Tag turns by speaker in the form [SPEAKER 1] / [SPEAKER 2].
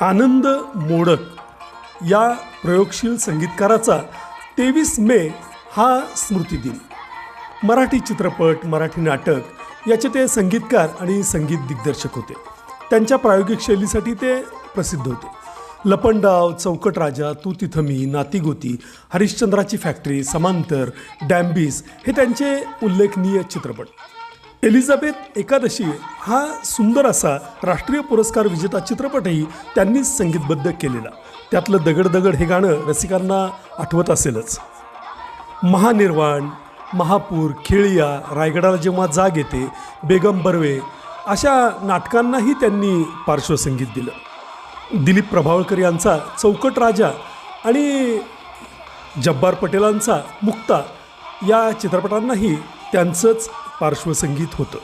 [SPEAKER 1] आनंद मोडक या प्रयोगशील संगीतकाराचा तेवीस मे हा स्मृतिदिन मराठी चित्रपट मराठी नाटक याचे ते संगीतकार आणि संगीत दिग्दर्शक होते. त्यांच्या प्रायोगिक शैलीसाठी ते प्रसिद्ध होते. लपंडाव चौकट राजा तू तिथमी नातीगोती हरिश्चंद्राची फॅक्टरी समांतर डॅम्बीस हे त्यांचे उल्लेखनीय चित्रपट. एलिझाबेथ एकादशी हा सुंदर असा राष्ट्रीय पुरस्कार विजेता चित्रपटही त्यांनीच संगीतबद्ध केलेला. त्यातलं दगड दगड हे गाणं रसिकांना आठवत असेलच. महानिर्वाण महापूर खेळिया रायगडाला जेव्हा जाग येते बेगम बर्वे अशा नाटकांनाही त्यांनी पार्श्वसंगीत दिलं. दिलीप प्रभावळकर यांचा चौकट राजा आणि जब्बार पटेलांचा मुक्ता या चित्रपटांनाही त्यांचंच पार्श्वसंगीत होतं.